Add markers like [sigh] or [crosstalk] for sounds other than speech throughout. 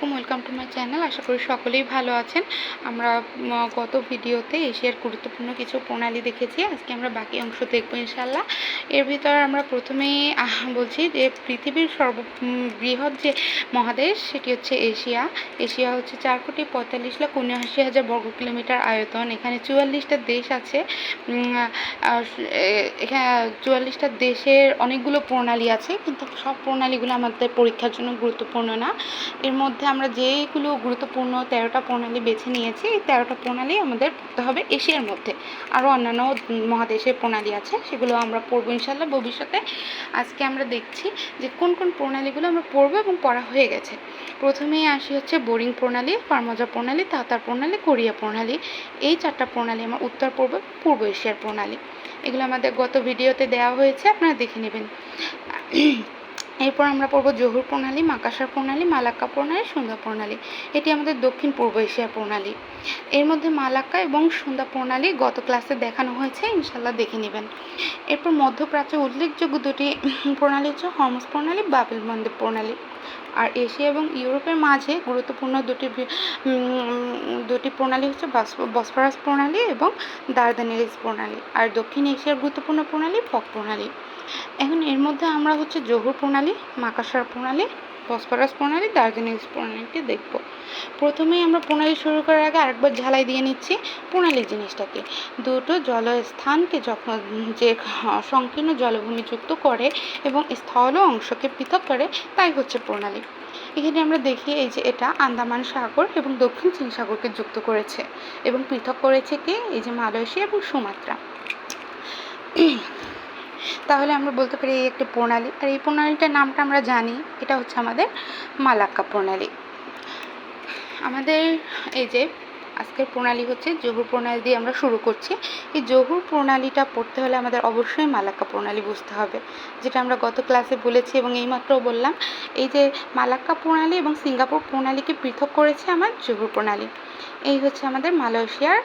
আলাইকুম welcome to my channel আশা করি সকলেই ভালো আছেন। আমরা গত ভিডিওতে এশিয়ার গুরুত্বপূর্ণ কিছু প্রণালী দেখেছি। আজকে আমরা বাকি অংশ দেখব ইনশাল্লাহ এর ভিতর আমরা প্রথমেই বলছি যে পৃথিবীর সর্ব বৃহৎ যে মহাদেশ, সেটি হচ্ছে এশিয়া। এশিয়া হচ্ছে চার কোটি পঁয়তাল্লিশ লাখ উনআশি হাজার বর্গ কিলোমিটার আয়তন। এখানে চুয়াল্লিশটা দেশ আছে। এখানে চুয়াল্লিশটা দেশের অনেকগুলো প্রণালী আছে, কিন্তু সব প্রণালীগুলো আমাদের পরীক্ষার জন্য গুরুত্বপূর্ণ না। এর মধ্যে আমরা যেগুলো গুরুত্বপূর্ণ তেরোটা প্রণালী বেছে নিয়েছি, এই তেরোটা প্রণালী আমাদের পড়তে হবে এশিয়ার মধ্যে। আরও অন্যান্য মহাদেশের প্রণালী আছে, সেগুলো আমরা পড়ব ইনশাল্লাহ ভবিষ্যতে। আজকে আমরা দেখছি যে কোন কোন প্রণালীগুলো আমরা পড়ব এবং পড়া হয়ে গেছে। প্রথমেই আসি হচ্ছে বোরিং প্রণালী, ফার্মজা প্রণালী, তাতার প্রণালী, কোরিয়া প্রণালী। এই চারটা প্রণালী আমার উত্তর পূর্ব পূর্ব এশিয়ার প্রণালী। এগুলো আমাদের গত ভিডিওতে দেওয়া হয়েছে, আপনারা দেখে নেবেন। এরপর আমরা পড়ব জহুর প্রণালী, মাকাসার প্রণালী, মালাক্কা প্রণালী সুন্দর প্রণালী। এটি আমাদের দক্ষিণ পূর্ব এশিয়ার প্রণালী। এর মধ্যে মালাক্কা এবং সুন্দর প্রণালী গত ক্লাসে দেখানো হয়েছে ইনশাল্লাহ দেখে নেবেন। এরপর মধ্যপ্রাচ্যে উল্লেখযোগ্য দুটি প্রণালী হচ্ছে হর্মস প্রণালী বাবেল মন্দির প্রণালী। আর এশিয়া এবং ইউরোপের মাঝে গুরুত্বপূর্ণ দুটি দুটি প্রণালী হচ্ছে বস- বসফরাস প্রণালী এবং দার্দানেলিস প্রণালী। আর দক্ষিণ এশিয়ার গুরুত্বপূর্ণ প্রণালী ফক প্রণালী। এখন এর মধ্যে আমরা হচ্ছে জহুর প্রণালী, মাকাসার প্রণালী, ফসফরাস প্রণালী দার্জিলিংস প্রণালীটি দেখব। প্রথমেই আমরা প্রণালী শুরু করার আগে আরেকবার ঝালাই দিয়ে নিচ্ছি প্রণালী জিনিসটাকে। দুটো জলস্থানকে যখন যে সংকীর্ণ জলভূমি যুক্ত করে এবং স্থল অংশকে পৃথক করে, তাই হচ্ছে প্রণালী। এখানে আমরা দেখি এই যে এটা আন্দামান সাগর এবং দক্ষিণ চীন সাগরকে যুক্ত করেছে এবং পৃথক করেছে কে? এই যে মালয়েশিয়া এবং সুমাত্রা। তাহলে আমরা বলতে পারি এই একটি প্রণালী। আর এই প্রণালীটার নামটা আমরা জানি, এটা হচ্ছে আমাদের মালাক্কা প্রণালী। আমাদের এই যে আজকের প্রণালী হচ্ছে জহুর প্রণালী দিয়ে আমরা শুরু করছি। এই জহুর প্রণালীটা পড়তে হলে আমাদের অবশ্যই মালাক্কা প্রণালী বুঝতে হবে, যেটা আমরা গত ক্লাসে বলেছি এবং এইমাত্র বললাম। এই যে মালাক্কা প্রণালী এবং সিঙ্গাপুর প্রণালীকে পৃথক করেছে আমার জহুর প্রণালী। এই হচ্ছে আমাদের মালয়েশিয়ার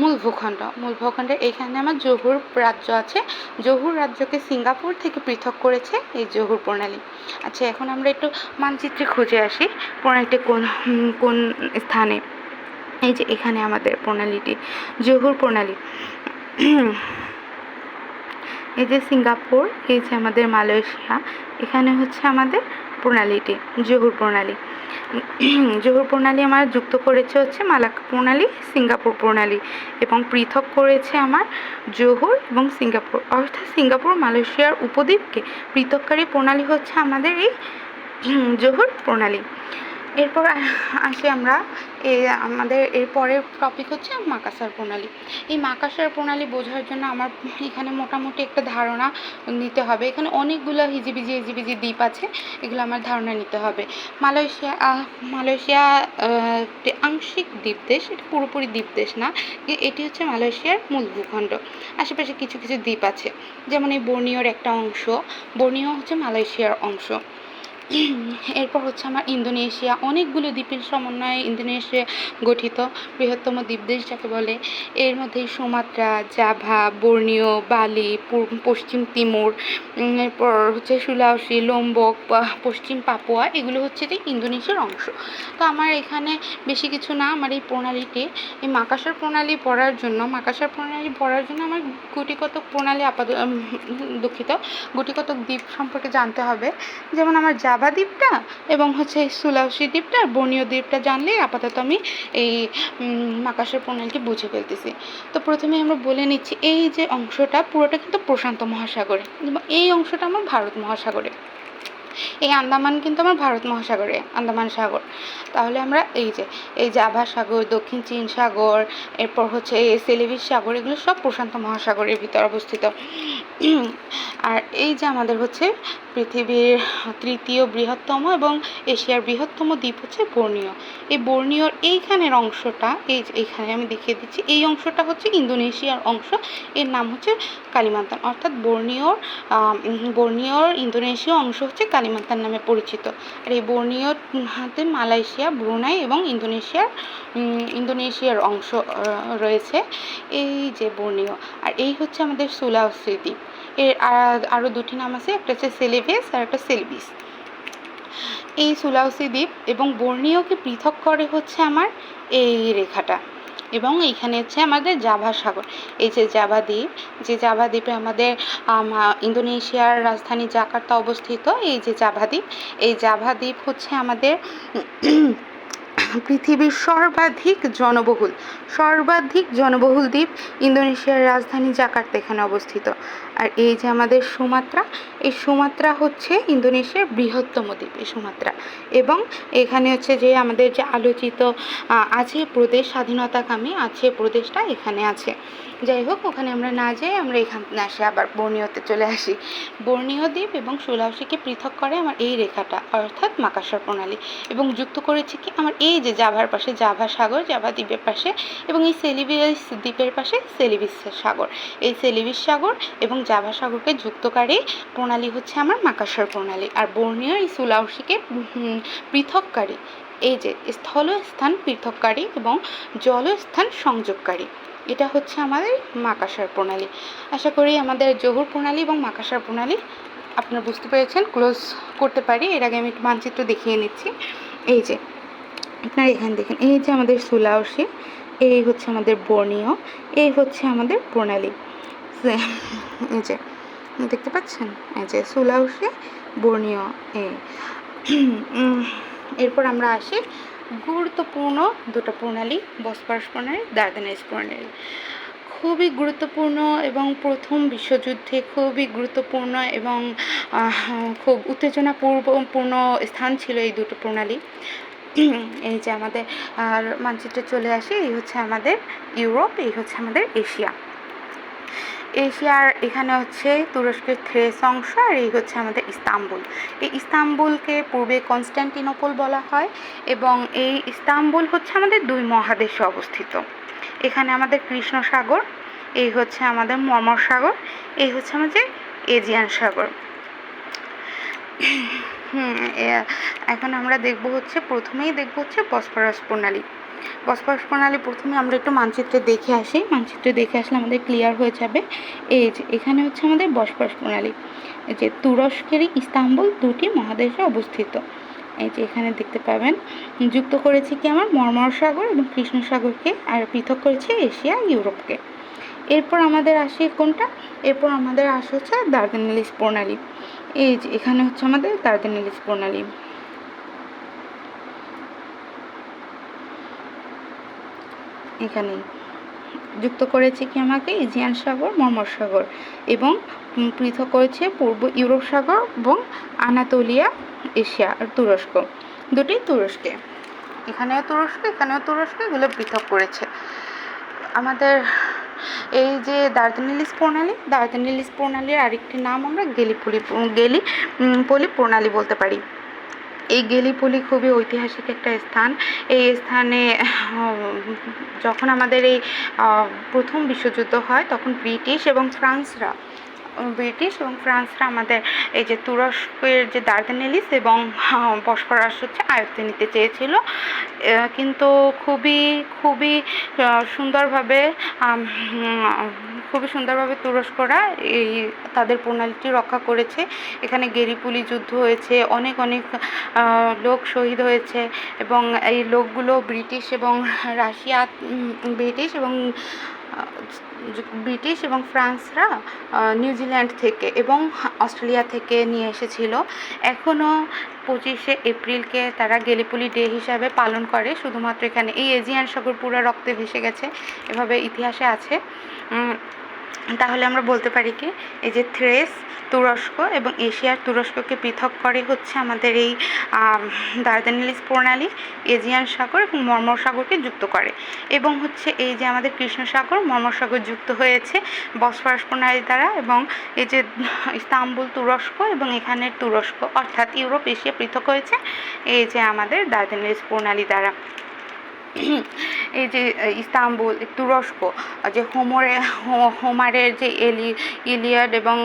মূল ভূখণ্ড। মূল ভূখণ্ডের এইখানে আমার জহুর রাজ্য আছে। জহুর রাজ্যকে সিঙ্গাপুর থেকে পৃথক করেছে এই জহুর প্রণালী। আচ্ছা এখন আমরা একটু মানচিত্রে খুঁজে আসি প্রণালীটি কোন কোন স্থানে। এই যে এখানে আমাদের প্রণালীটি, জহুর প্রণালী। এই যে সিঙ্গাপুর, এই যে আমাদের মালয়েশিয়া, এখানে হচ্ছে আমাদের প্রণালীটি, জহুর প্রণালী। [clears throat] জহুর প্রণালী আমার যুক্ত করেছে হচ্ছে মালাক্কা প্রণালী, সিঙ্গাপুর প্রণালী এবং পৃথক করেছে আমার জোহর এবং সিঙ্গাপুর। অর্থাৎ সিঙ্গাপুর, মালয়েশিয়ার উপদ্বীপকে পৃথককারী প্রণালী হচ্ছে আমাদের এই [clears throat] জোহর প্রণালী। এরপর আসি আমরা এ, আমাদের এর পরের টপিক হচ্ছে মাকাসার প্রণালী। এই মাকাসার প্রণালী বোঝার জন্য আমার এখানে মোটামুটি একটা ধারণা নিতে হবে। এখানে অনেকগুলো হিজিবিজি হিজিবিজি দ্বীপ আছে, এগুলো আমার ধারণা নিতে হবে। মালয়েশিয়া মালয়েশিয়া একটি আংশিক দ্বীপ দেশ, এটা পুরোপুরি দ্বীপ দেশ না এটি হচ্ছে মালয়েশিয়ার মূল ভূখণ্ড। আশেপাশে কিছু কিছু দ্বীপ আছে, যেমন এই বর্নিওর একটা অংশ বর্নিও হচ্ছে মালয়েশিয়ার অংশ। এরপর হচ্ছে আমার ইন্দোনেশিয়া। অনেকগুলো দ্বীপের সমন্বয়ে ইন্দোনেশিয়া গঠিত, বৃহত্তম দ্বীপদেশ যাকে বলে। এর মধ্যে সুমাত্রা, জাভা বর্নিও বালি পশ্চিম তিমুর এরপর হচ্ছে সুলাউসি লোম্বক পশ্চিম পাপুয়া, এগুলো হচ্ছে যে ইন্দোনেশিয়ার অংশ। তো আমার এখানে বেশি কিছু না, আমার এই প্রণালীটি। এই মাকাসার প্রণালী পড়ার জন্য, মাকাসার প্রণালী পড়ার জন্য আমার গুটিকত প্রণালী আপাত দুঃখিত। গুটিকতক দ্বীপ সম্পর্কে জানতে হবে। যেমন আমার জাভা দ্বীপটা এবং হচ্ছে সুলাউসি দ্বীপটা বনীয় দ্বীপটা জানলে আপাতত আমি এই মাকাশের প্রণালীটি বুঝে ফেলতেছি। তো প্রথমে আমরা বলে নিচ্ছি এই যে অংশটা পুরোটা কিন্তু প্রশান্ত মহাসাগরে। এই অংশটা আমার ভারত মহাসাগরে। এই আন্দামান কিন্তু আমার ভারত মহাসাগরে, আন্দামান সাগর। তাহলে আমরা এই যে, এই জাভা সাগর, দক্ষিণ চীন সাগর, এরপর হচ্ছে এই সেলেভিস সাগর, এগুলো সব প্রশান্ত মহাসাগরের ভিতর অবস্থিত। আর এই যে আমাদের হচ্ছে পৃথিবীর তৃতীয় বৃহত্তম এবং এশিয়ার বৃহত্তম দ্বীপ হচ্ছে বর্নিও এই বর্নিওর এইখানের অংশটা, এই এইখানে আমি দেখিয়ে দিচ্ছি, এই অংশটা হচ্ছে ইন্দোনেশিয়ার অংশ। এর নাম হচ্ছে কালিমান্তান। অর্থাৎ বর্নিওর বর্নিওর ইন্দোনেশীয় অংশ হচ্ছে কালিমান্তান। নামে পরিচিত। আর এই বর্নিওর হাতে মালয়েশিয়া, ব্রুনাই এবং ইন্দোনেশিয়ার ইন্দোনেশিয়ার অংশ রয়েছে এই যে বর্নিও আর এই হচ্ছে আমাদের সুলাউসি দ্বীপ এর আরও দুটি নাম আছে, একটা হচ্ছে সেলেভিয়াস আর একটা সেলবিস এই সুলাউসি দ্বীপ এবং বর্ণীয়কে পৃথক করে হচ্ছে আমার এই রেখাটা। এবং এইখানে হচ্ছে আমাদের জাভা সাগর। এই যে জাভা দ্বীপ, যে জাভা দ্বীপে আমাদের ইন্দোনেশিয়ার রাজধানী জাকার্তা অবস্থিত, এই যে জাভা দ্বীপ, এই জাভা দ্বীপ হচ্ছে আমাদের পৃথিবীর সর্বাধিক জনবহুল সর্বাধিক জনবহুল দ্বীপ ইন্দোনেশিয়ার রাজধানী জাকার্তা এখানে অবস্থিত। আর এই যে আমাদের সুমাত্রা, এই সুমাত্রা হচ্ছে ইন্দোনেশিয়ার বৃহত্তম দ্বীপ, এই সুমাত্রা। এবং এখানে হচ্ছে যে আমাদের যে আলোচিত আছে প্রদেশ স্বাধীনতাকামী, আছে প্রদেশটা এখানে আছে। যাই হোক, ওখানে আমরা না যাই, আমরা এখানে আসি আবার বর্নিওতে চলে আসি। বর্নিও দ্বীপ এবং সুলাউসিকে পৃথক করে আমার এই রেখাটা, অর্থাৎ মাকাসার প্রণালী। এবং যুক্ত করেছে কি? আমার এই যে জাভার পাশে জাভা সাগর, জাভা দ্বীপের পাশে এবং এই সেলিবিয়াস দ্বীপের পাশে সেলিবিস সাগর। এই সেলিবিস সাগর এবং জাভা সাগরকে যুক্তকারী প্রণালী হচ্ছে আমার মাকাসার প্রণালী আর বর্নিও এই সুলাউসিকে পৃথককারী। এই যে স্থলস্থান পৃথককারী এবং জলস্থান সংযোগকারী। এটা হচ্ছে আমাদের মাকাসার প্রণালী। আশা করি আমাদের জহুর প্রণালী এবং মাকাসার প্রণালী আপনারা বুঝতে পেরেছেন ক্লোজ করতে পারি। এর আগে আমি একটু মানচিত্র দেখিয়ে নিচ্ছি। এই যে আপনারা এখানে দেখেন, এই যে আমাদের সুলাউসি এই হচ্ছে আমাদের বর্ণীয়, এই হচ্ছে আমাদের প্রণালী। [laughs] এই যে, দেখতে পাচ্ছেন? এই যে সুলাউসি বর্ণীয় এই [clears throat] এরপর আমরা আসি গুরুত্বপূর্ণ দুটো প্রণালী বসপারস প্রণালী দার্দানাইজ প্রণালী। খুবই গুরুত্বপূর্ণ এবং প্রথম বিশ্বযুদ্ধে খুবই গুরুত্বপূর্ণ এবং খুব উত্তেজনাপূর্বপূর্ণ স্থান ছিল এই দুটো প্রণালী। এই যে আমাদের, আর মানচিত্রে চলে আসি, এই হচ্ছে আমাদের ইউরোপ, এই হচ্ছে আমাদের এশিয়া। এশিয়ার এখানে হচ্ছে তুরস্কের থ্রেস অংশ, আর এই হচ্ছে আমাদের ইস্তাম্বুল। এই ইস্তাম্বুলকে পূর্বে কনস্ট্যান্টিনোপল বলা হয়, এবং এই ইস্তাম্বুল হচ্ছে আমাদের দুই মহাদেশে অবস্থিত। এখানে আমাদের কৃষ্ণ সাগর এই হচ্ছে আমাদের মর্মর সাগর এই হচ্ছে আমাদের এজিয়ান সাগর। এখন আমরা দেখব হচ্ছে, প্রথমেই দেখব হচ্ছে বসফরাস প্রণালী। বসফরাস প্রণালী প্রথমে আমরা একটু মানচিত্রে দেখে আসি। মানচিত্রে দেখে আসলে আমাদের ক্লিয়ার হয়ে যাবে। এই যে, এখানে হচ্ছে আমাদের বসফরাস প্রণালী। এই যে, তুরস্কের ইস্তাম্বুল দুটি মহাদেশে অবস্থিত। এই যে, এখানে দেখতে পাবেন, যুক্ত করেছে কি আমার? মর্মর সাগর এবং কৃষ্ণ সাগরকে আর পৃথক করেছে এশিয়া, ইউরোপকে। এরপর আমাদের আসে কোনটা? এরপর আমাদের আসে হচ্ছে দার্দানেলিস প্রণালী। এই যে, এখানে হচ্ছে আমাদের দার্দানেলিস প্রণালী। এখানে যুক্ত করেছে কি আমাকে? ইজিয়ান সাগর মর্মর সাগর এবং পৃথক করেছে পূর্ব ইউরোপ সাগর এবং আনাতোলিয়া এশিয়া আর তুরস্ক। দুটি তুরস্কে। এখানেও তুরস্ক এখানেও তুরস্ক, এগুলো পৃথক করেছে। আমাদের এই যে দার্দানেলিস প্রণালী দার্দানেলিস প্রণালীর আরেকটি নাম আমরা গেলিপলি গেলি পলি প্রণালী বলতে পারি। এই গেলিপলি খুবই ঐতিহাসিক একটা স্থান। এই স্থানে, যখন আমাদের এই প্রথম বিশ্বযুদ্ধ হয়, তখন ব্রিটিশ এবং ফ্রান্সরা ব্রিটিশ এবং ফ্রান্সরা আমাদের এই যে তুরস্কের যে দার্দানেলিস এবং বসফরাস হচ্ছে আয়ত্তে নিতে চেয়েছিল। কিন্তু খুবই খুবই সুন্দরভাবে খুবই সুন্দরভাবে তুরস্করা এই তাদের প্রণালীটি রক্ষা করেছে। এখানে গেরিপুলি যুদ্ধ হয়েছে, অনেক অনেক লোক শহীদ হয়েছে এবং এই লোকগুলো ব্রিটিশ এবং রাশিয়া ব্রিটিশ এবং ব্রিটিশ এবং ফ্রান্সরা নিউজিল্যান্ড থেকে এবং অস্ট্রেলিয়া থেকে নিয়ে এসেছিল। এখনও পঁচিশে এপ্রিলকে তারা গেলিপুলি ডে হিসাবে পালন করে। শুধুমাত্র এখানে এই এজিয়ান সাগর পুরো রক্তে ভেসে গেছে, এভাবে ইতিহাসে আছে। তাহলে আমরা বলতে পারি কি, এই যে থ্রেস, তুরস্ক এবং এশিয়ার তুরস্ককে পৃথক করে হচ্ছে আমাদের এই দার্দানেলিস প্রণালী, এজিয়ান সাগর এবং মর্মর সাগরকে যুক্ত করে। এবং হচ্ছে এই যে আমাদের কৃষ্ণ সাগর, মর্মর সাগর যুক্ত হয়েছে বসফরাস প্রণালী দ্বারা এবং এই যে ইস্তাম্বুল তুরস্ক এবং এখানের তুরস্ক, অর্থাৎ ইউরোপ, এশিয়া পৃথক হয়েছে, এই যে আমাদের দার্দানেলিস প্রণালী দ্বারা। এই যে ইস্তাম্বুল তুরস্ক যে হোমরে হোমারের যে এলি, ইলিয়াড এবং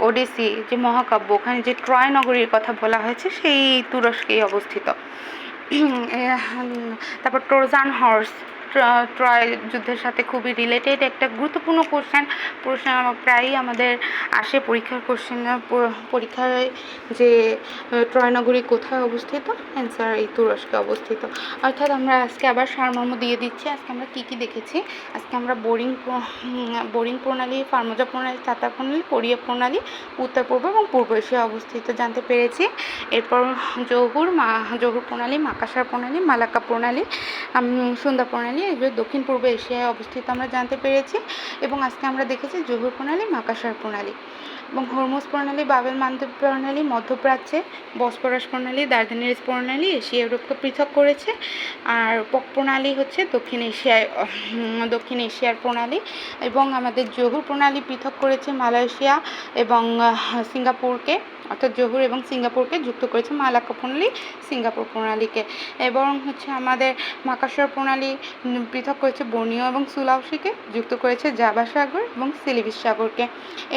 ওডিসি, যে মহাকাব্য, ওখানে যে ট্রয় নগরীর কথা বলা হয়েছে, সেই তুরস্কেই অবস্থিত। [clears throat] তারপর ট্রোজান হর্স ট্রয় যুদ্ধের সাথে খুবই রিলেটেড একটা গুরুত্বপূর্ণ কোশ্চেন প্রশ্ন প্রায়ই আমাদের আসে পরীক্ষার কোশ্চেন পরীক্ষায় যে ট্রয়নগরী কোথায় অবস্থিত? অ্যান্সার এই তুরস্কে অবস্থিত। অর্থাৎ আমরা আজকে আবার সারমর্ম দিয়ে দিচ্ছি। আজকে আমরা কী কী দেখেছি? আজকে আমরা বোরিং বোরিং প্রণালী ফার্মোজা প্রণালী তাতার প্রণালী কোরিয়া প্রণালী, উত্তর পূর্ব এবং পূর্ব এশিয়ায় অবস্থিত জানতে পেরেছি। এরপর জহুর মা, জহুর প্রণালী, মাকাসার প্রণালী, মালাক্কা প্রণালী সুন্দর প্রণালী এগুলো দক্ষিণ পূর্ব এশিয়ায় অবস্থিত আমরা জানতে পেরেছি এবং আজকে আমরা দেখেছি জহুর প্রণালী মাকাসার প্রণালী এবং হরমুজ প্রণালী, বাবেল মান্দিব প্রণালী, মধ্যপ্রাচ্যে বসপরাস প্রণালী দার্দানিস প্রণালী, এশিয়া ইউরোপকে পৃথক করেছে আর পক প্রণালী হচ্ছে দক্ষিণ এশিয়ায় দক্ষিণ এশিয়ার প্রণালী এবং আমাদের জহুর প্রণালী পৃথক করেছে মালয়েশিয়া এবং সিঙ্গাপুরকে। অর্থাৎ জহুর এবং সিঙ্গাপুরকে যুক্ত করেছে মালাক্কা প্রণালী সিঙ্গাপুর প্রণালীকে। এবং হচ্ছে আমাদের মাকাসর প্রণালী পৃথক করেছে বর্নিও এবং সুলাউসিকে যুক্ত করেছে জাভা সাগর এবং সিলিবিস সাগরকে।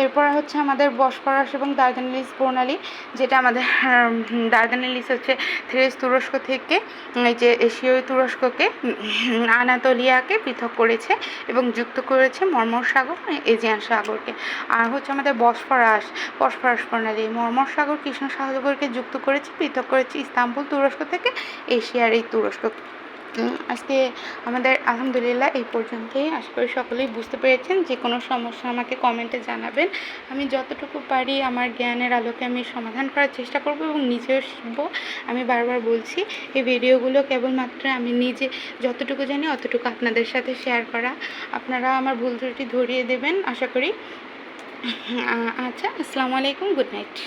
এরপর হচ্ছে আমাদের বসপরাস এবং দার্দানিলিস প্রণালী যেটা আমাদের উম, দার্দানিলিস হচ্ছে থ্রেস তুরস্ক থেকে যে এশীয় তুরস্ককে আনাতোলিয়াকে পৃথক করেছে এবং যুক্ত করেছে মর্মর সাগর এজিয়ান সাগরকে। আর হচ্ছে আমাদের বসফরাস বসফরাস প্রণালী মর্মর সাগর কৃষ্ণ সাগরকে যুক্ত করেছে, পৃথক করেছে ইস্তাম্বুল তুরস্ক থেকে এশিয়ার এই তুরস্ক। আজকে আমাদের আলহামদুলিল্লাহ এই পর্যন্তই। আশা করি সকলেই বুঝতে পেরেছেন যে কোনো সমস্যা আমাকে কমেন্টে জানাবেন। আমি যতটুকু পারি আমার জ্ঞানের আলোকে আমি সমাধান করার চেষ্টা করব এবং নিজেও শিখব। আমি বারবার বলছি, এই ভিডিওগুলো কেবলমাত্র আমি নিজে যতটুকু জানি অতটুকু আপনাদের সাথে শেয়ার করা। আপনারা আমার ভুল ত্রুটি ধরিয়ে দেবেন, আশা করি। আচ্ছা আসসালামু আলাইকুম, গুড নাইট।